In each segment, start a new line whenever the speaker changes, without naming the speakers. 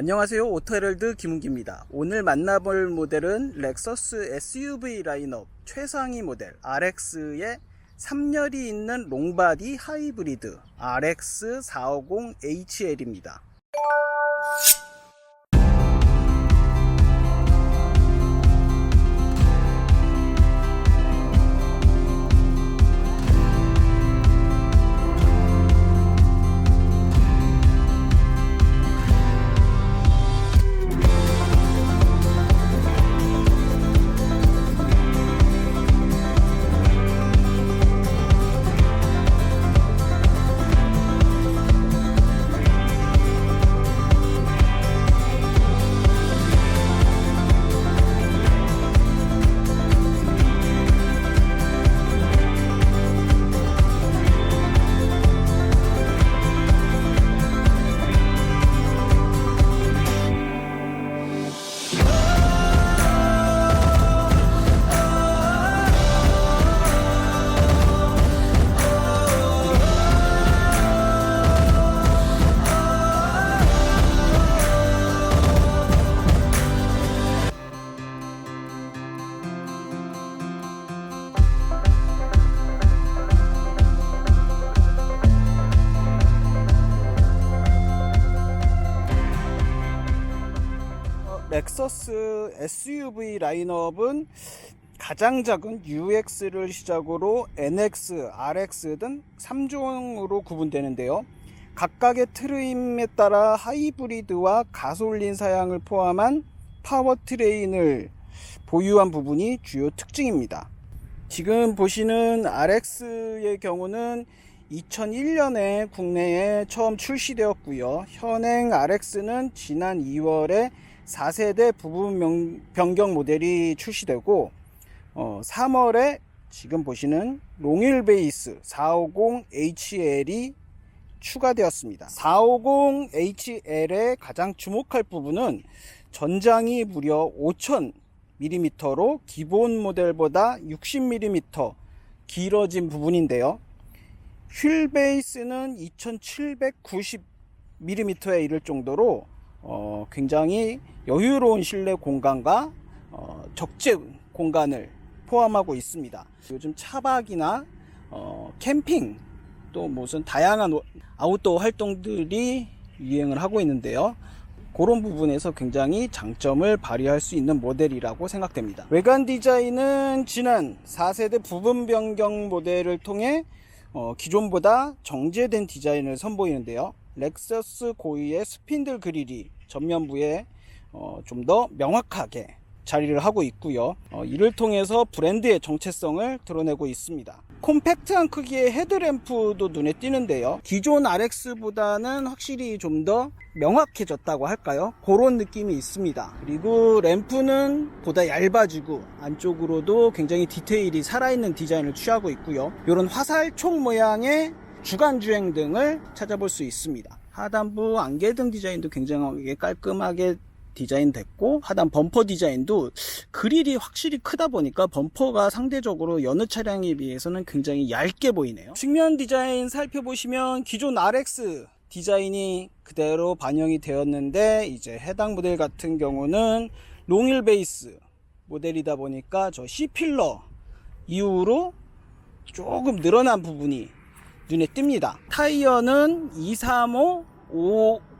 안녕하세요. 오토헤럴드 김은기입니다. 오늘 만나볼 모델은 렉서스 SUV 라인업 최상위 모델 RX의 3열이 있는 롱바디 하이브리드 RX450HL입니다 렉서스 SUV 라인업은 가장 작은 UX를 시작으로 NX, RX 등 3종으로 구분되는데요. 각각의 트림에 따라 하이브리드와 가솔린 사양을 포함한 파워트레인을 보유한 부분이 주요 특징입니다. 지금 보시는 RX의 경우는 2001년에 국내에 처음 출시되었고요. 현행 RX는 지난 2월에 4세대 부분 명- 변경 모델이 출시되고 어, 3월에 지금 보시는 롱일 베이스 450HL이 추가되었습니다. 450HL의 가장 주목할 부분은 전장이 무려 5000mm로 기본 모델보다 60mm 길어진 부분인데요. 휠 베이스는 2790mm에 이를 정도로 어, 굉장히 여유로운 실내 공간과 어, 적재 공간을 포함하고 있습니다. 요즘 차박이나 어, 캠핑 또 무슨 다양한 오- 아웃도어 활동들이 유행을 하고 있는데요. 그런 부분에서 굉장히 장점을 발휘할 수 있는 모델이라고 생각됩니다. 외관 디자인은 지난 4세대 부분 변경 모델을 통해 어, 기존보다 정제된 디자인을 선보이는데요. 렉서스 고유의 스핀들 그릴이 전면부에 어, 좀 더 명확하게 자리를 하고 있고요. 어, 이를 통해서 브랜드의 정체성을 드러내고 있습니다. 콤팩트한 크기의 헤드램프도 눈에 띄는데요. 기존 RX보다는 확실히 좀 더 명확해졌다고 할까요? 그런 느낌이 있습니다. 그리고 램프는 보다 얇아지고 안쪽으로도 굉장히 디테일이 살아있는 디자인을 취하고 있고요. 이런 화살촉 모양의 주간 주행 등을 찾아볼 수 있습니다. 하단부 안개등 디자인도 굉장히 깔끔하게 디자인됐고 하단 범퍼 디자인도 그릴이 확실히 크다 보니까 범퍼가 상대적으로 여느 차량에 비해서는 굉장히 얇게 보이네요. 측면 디자인 살펴보시면 기존 RX 디자인이 그대로 반영이 되었는데 이제 해당 모델 같은 경우는 롱일 베이스 모델이다 보니까 저 C필러 이후로 조금 늘어난 부분이 눈에 띕니다. 타이어는 235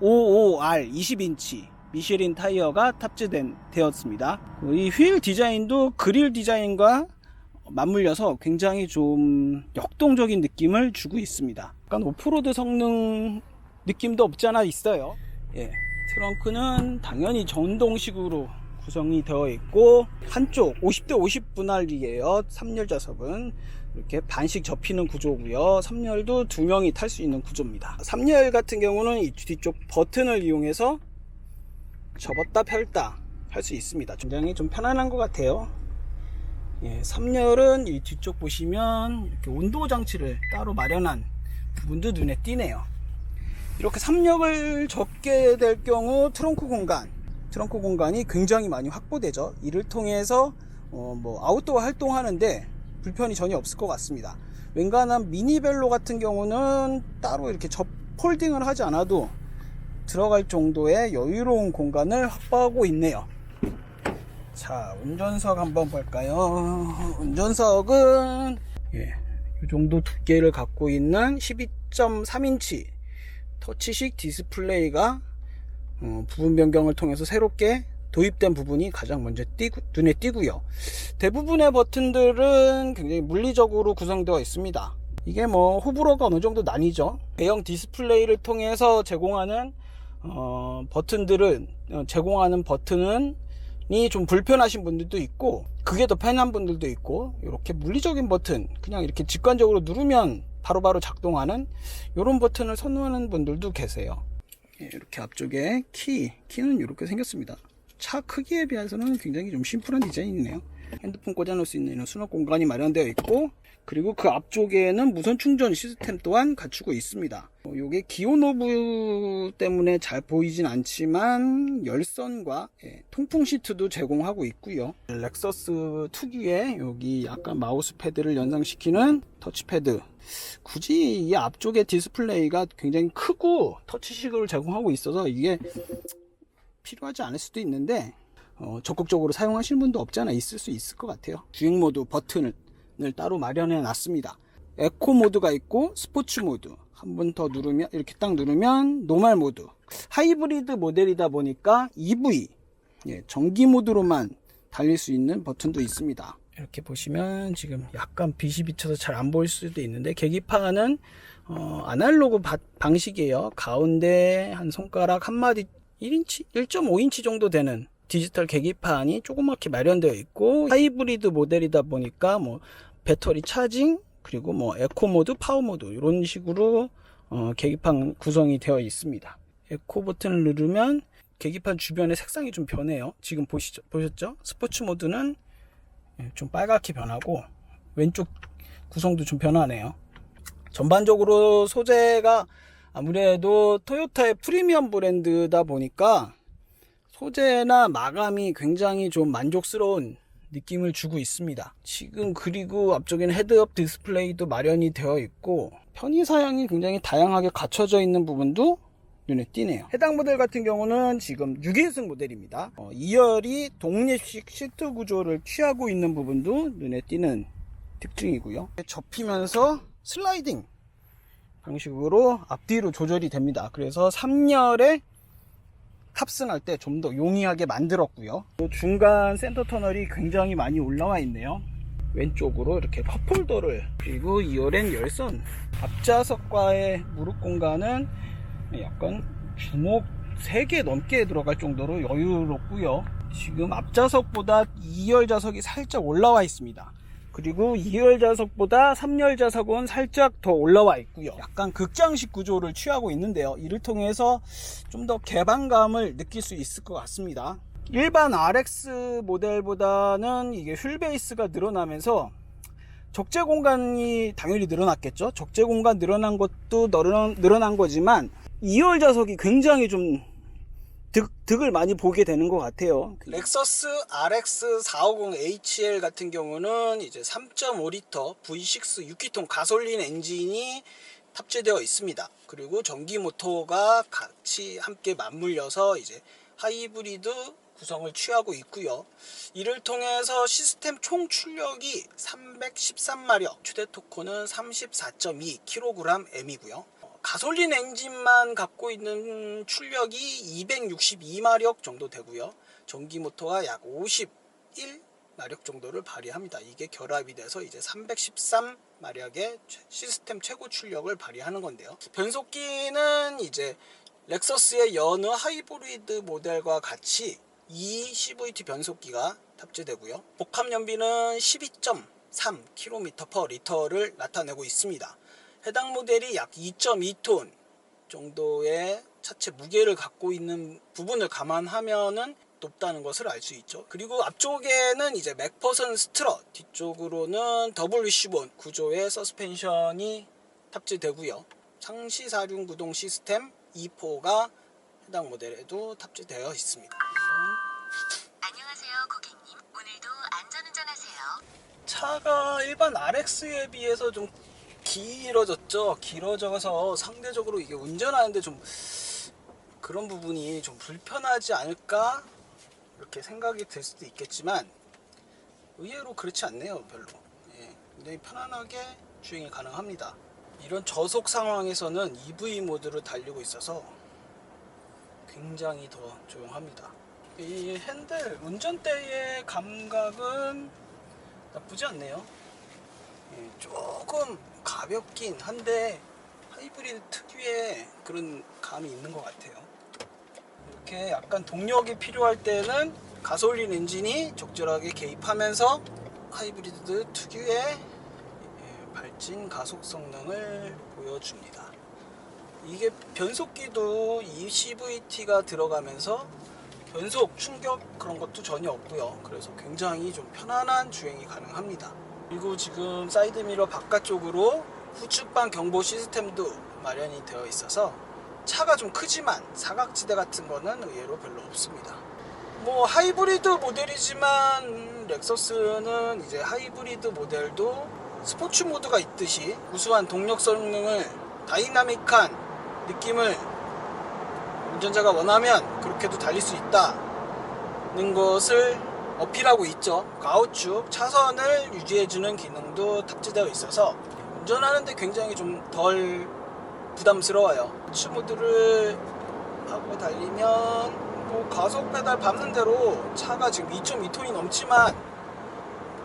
55R 20인치 미쉐린 타이어가 탑재된 되었습니다. 이 휠 디자인도 그릴 디자인과 맞물려서 굉장히 좀 역동적인 느낌을 주고 있습니다. 약간 오프로드 성능 느낌도 없지 않아 있어요. 예. 트렁크는 당연히 전동식으로 구성이 되어 있고 한쪽 50대 50 분할이에요. 3열 좌석은 이렇게 반씩 접히는 구조고요. 3열도 두 명이 탈 수 있는 구조입니다. 3열 같은 경우는 이 뒤쪽 버튼을 이용해서 접었다 펼다 할 수 있습니다. 굉장히 좀 편안한 것 같아요. 예, 3열은 이 뒤쪽 보시면 이렇게 온도 장치를 따로 마련한 부분도 눈에 띄네요. 이렇게 3력을 접게 될 경우 트렁크 공간, 트렁크 공간이 굉장히 많이 확보되죠. 이를 통해서 어, 뭐 아웃도어 활동하는데 불편이 전혀 없을 것 같습니다. 웬간한 미니벨로 같은 경우는 따로 이렇게 접 폴딩을 하지 않아도 들어갈 정도의 여유로운 공간을 확보하고 있네요. 자, 운전석 한번 볼까요? 운전석은 예, 이 정도 두께를 갖고 있는 12.3인치 터치식 디스플레이가 어, 부분 변경을 통해서 새롭게 도입된 부분이 가장 먼저 띄고, 눈에 띄고요. 대부분의 버튼들은 굉장히 물리적으로 구성되어 있습니다. 이게 뭐 호불호가 어느 정도 나뉘죠. 대형 디스플레이를 통해서 제공하는 어, 버튼들은 어, 제공하는 버튼은 이좀 불편하신 분들도 있고 그게 더 편한 분들도 있고 이렇게 물리적인 버튼 그냥 이렇게 직관적으로 누르면 바로바로 작동하는 이런 버튼을 선호하는 분들도 계세요 예, 이렇게 앞쪽에 키 키는 이렇게 생겼습니다 차 크기에 비해서는 굉장히 좀 심플한 디자인이네요 핸드폰 꽂아놓을 수 있는 이런 수납 공간이 마련되어 있고 그리고 그 앞쪽에는 무선 충전 시스템 또한 갖추고 있습니다. 어, 요게 기온 오브 때문에 잘 보이진 않지만 열선과 예, 통풍 시트도 제공하고 있고요. 렉서스 특유의 여기 약간 마우스 패드를 연상시키는 터치패드. 굳이 이 앞쪽에 디스플레이가 굉장히 크고 터치식을 제공하고 있어서 이게 필요하지 않을 수도 있는데 어, 적극적으로 사용하시는 분도 없지 않아 있을 수 있을 것 같아요. 주행 모드 버튼을 따로 마련해 놨습니다. 에코 모드가 있고 스포츠 모드 한 번 더 누르면 이렇게 딱 누르면 노말 모드 하이브리드 모델이다 보니까 EV 예, 전기 모드로만 달릴 수 있는 버튼도 있습니다. 이렇게 보시면 지금 약간 빛이 비쳐서 잘 안 보일 수도 있는데 계기판은 어, 아날로그 바, 방식이에요. 가운데 한 손가락 한 마디 1인치, 1.5인치 정도 되는 디지털 계기판이 조그맣게 마련되어 있고 하이브리드 모델이다 보니까 뭐 배터리 차징 그리고 뭐 에코 모드, 파워 모드 이런 식으로 어, 계기판 구성이 되어 있습니다. 에코 버튼을 누르면 계기판 주변의 색상이 좀 변해요. 지금 보시죠, 보셨죠? 스포츠 모드는 예, 좀 빨갛게 변하고 왼쪽 구성도 좀 변하네요. 전반적으로 소재가 아무래도 토요타의 프리미엄 브랜드다 보니까 소재나 마감이 굉장히 좀 만족스러운 느낌을 주고 있습니다. 지금 그리고 앞쪽에는 헤드업 디스플레이도 마련이 되어 있고 편의 사양이 굉장히 다양하게 갖춰져 있는 부분도 눈에 띄네요. 해당 모델 같은 경우는 지금 6인승 모델입니다. 어, 2열이 독립식 시트 구조를 취하고 있는 부분도 눈에 띄는 특징이고요. 접히면서 슬라이딩 방식으로 앞뒤로 조절이 됩니다. 그래서 3열에 탑승할 때 좀 더 용이하게 만들었고요. 중간 센터 터널이 굉장히 많이 올라와 있네요. 왼쪽으로 이렇게 컵홀더를 그리고 2열엔 열선 앞좌석과의 무릎 공간은 약간 주먹 3개 넘게 들어갈 정도로 여유롭고요. 지금 앞좌석보다 2열 좌석이 살짝 올라와 있습니다. 그리고 2열 좌석보다 3열 좌석은 살짝 더 올라와 있고요. 약간 극장식 구조를 취하고 있는데요. 이를 통해서 좀 더 개방감을 느낄 수 있을 것 같습니다. 일반 RX 모델보다는 이게 휠 베이스가 늘어나면서 적재 공간이 당연히 늘어났겠죠. 적재 공간 늘어난 것도 늘어난, 늘어난 거지만 2열 좌석이 굉장히 좀 득, 득을 많이 보게 되는 것 같아요. 렉서스 RX 450HL 같은 경우는 이제 3.5L V6 6기통 가솔린 엔진이 탑재되어 있습니다. 그리고 전기 모터가 같이 함께 맞물려서 이제 하이브리드 구성을 취하고 있고요. 이를 통해서 시스템 총 출력이 313마력, 최대 토크는 34.2kgm이고요. 가솔린 엔진만 갖고 있는 출력이 262마력 정도 되고요. 전기 모터가 약 51마력 정도를 발휘합니다. 이게 결합이 돼서 이제 313 마력의 시스템 최고 출력을 발휘하는 건데요. 변속기는 이제 렉서스의 여느 하이브리드 모델과 같이 2 CVT 변속기가 탑재되고요. 복합 연비는 12.3km/L를 나타내고 있습니다. 해당 모델이 약 2.2톤 정도의 차체 무게를 갖고 있는 부분을 감안하면은 높다는 것을 알 수 있죠. 그리고 앞쪽에는 이제 맥퍼슨 스트럿, 뒤쪽으로는 더블 위시본 구조의 서스펜션이 탑재되고요. 상시 사륜 구동 시스템 2포가 해당 모델에도 탑재되어 있습니다.
안녕하세요, 고객님. 오늘도 안전운전하세요.
차가 일반 RX에 비해서 좀 길어졌죠. 길어져서 상대적으로 이게 운전하는데 좀 그런 부분이 좀 불편하지 않을까? 이렇게 생각이 들 수도 있겠지만 의외로 그렇지 않네요 별로. 예, 굉장히 편안하게 주행이 가능합니다. 이런 저속 상황에서는 EV 모드를 달리고 있어서 굉장히 더 조용합니다. 이 핸들 운전대의 감각은 나쁘지 않네요. 예, 조금 가볍긴 한데 하이브리드 특유의 그런 감이 있는 것 같아요 이렇게 약간 동력이 필요할 때는 가솔린 엔진이 적절하게 개입하면서 하이브리드 특유의 예, 발진 가속 성능을 보여줍니다. 이게 변속기도 이 CVT가 들어가면서 변속 충격 그런 것도 전혀 없고요. 그래서 굉장히 좀 편안한 주행이 가능합니다. 그리고 지금 사이드미러 바깥쪽으로 후측방 경보 시스템도 마련이 되어 있어서 차가 좀 크지만 사각지대 같은 거는 의외로 별로 없습니다. 뭐 하이브리드 모델이지만 렉서스는 이제 하이브리드 모델도 스포츠 모드가 있듯이 우수한 동력 성능을 다이나믹한 느낌을 운전자가 원하면 그렇게도 달릴 수 있다는 것을 어필하고 있죠. 가우축 차선을 유지해주는 기능도 탑재되어 있어서 운전하는데 굉장히 좀 덜 부담스러워요. 스포츠 모드를 하고 달리면 뭐 가속 페달 밟는 대로 차가 지금 2.2톤이 넘지만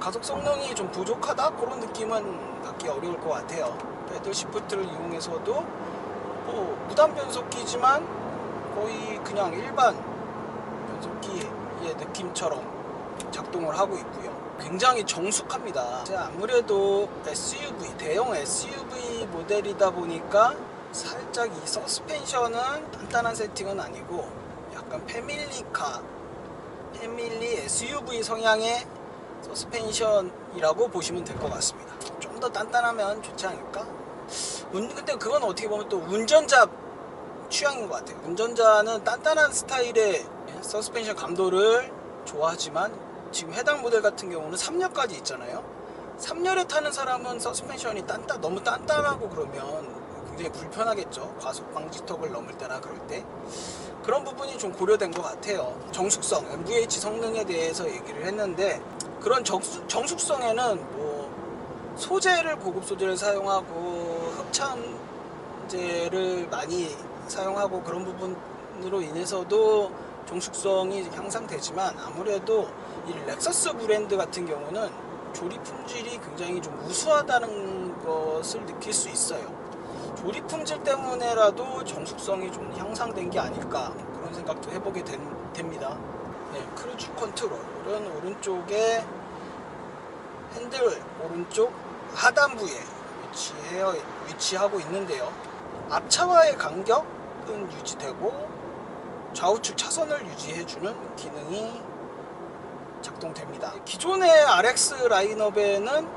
가속 성능이 좀 부족하다 그런 느낌은 받기 어려울 것 같아요. 패들 시프트를 이용해서도 뭐 무단 변속기지만 거의 그냥 일반 변속기의 느낌처럼 작동을 하고 있고요. 굉장히 정숙합니다. 아무래도 SUV 대형 SUV 모델이다 보니까 살짝 이 서스펜션은 단단한 세팅은 아니고 약간 패밀리카 패밀리 SUV 성향의 서스펜션이라고 보시면 될 것 같습니다. 좀 더 단단하면 좋지 않을까? 운- 근데 그건 어떻게 보면 또 운전자 취향인 것 같아요. 운전자는 단단한 스타일의 서스펜션 감도를 좋아하지만 지금 해당 모델 같은 경우는 3열까지 있잖아요. 3열에 타는 사람은 서스펜션이 단단, 너무 단단하고 그러면 굉장히 불편하겠죠. 과속 방지턱을 넘을 때나 그럴 때. 그런 부분이 좀 고려된 것 같아요. 정숙성, MVH 성능에 대해서 얘기를 했는데 그런 정수, 정숙성에는 뭐 소재를 고급 소재를 사용하고 흡참제를 많이 사용하고 그런 부분으로 인해서도 정숙성이 향상되지만 아무래도 이 렉서스 브랜드 같은 경우는 조립 품질이 굉장히 좀 우수하다는 것을 느낄 수 있어요. 조립 품질 때문에라도 정숙성이 좀 향상된 게 아닐까 그런 생각도 해보게 된- 됩니다. 네, 크루즈 컨트롤은 오른쪽에 핸들 오른쪽 하단부에 위치해 위치하고 있는데요. 앞차와의 간격은 유지되고 좌우측 차선을 유지해주는 기능이 작동됩니다. 기존의 RX 라인업에는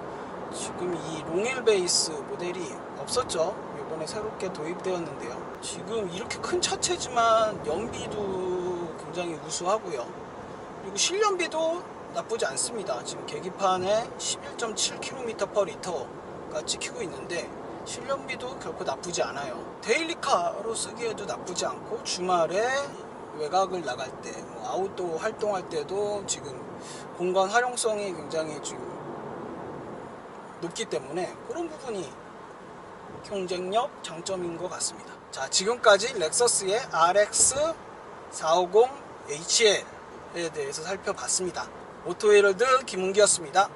지금 이 롱일 베이스 모델이 없었죠. 이번에 새롭게 도입되었는데요. 지금 이렇게 큰 차체지만 연비도 굉장히 우수하고요. 그리고 실연비도 나쁘지 않습니다. 지금 계기판에 11.7km/L가 찍히고 있는데 실연비도 결코 나쁘지 않아요. 데일리카로 쓰기에도 나쁘지 않고 주말에 외곽을 나갈 때, 뭐 아웃도어 활동할 때도 지금 공간 활용성이 굉장히 지금 높기 때문에 그런 부분이 경쟁력 장점인 것 같습니다. 자, 지금까지 렉서스의 RX 450 HL에 대해서 살펴봤습니다. 오토헤럴드 김은기였습니다.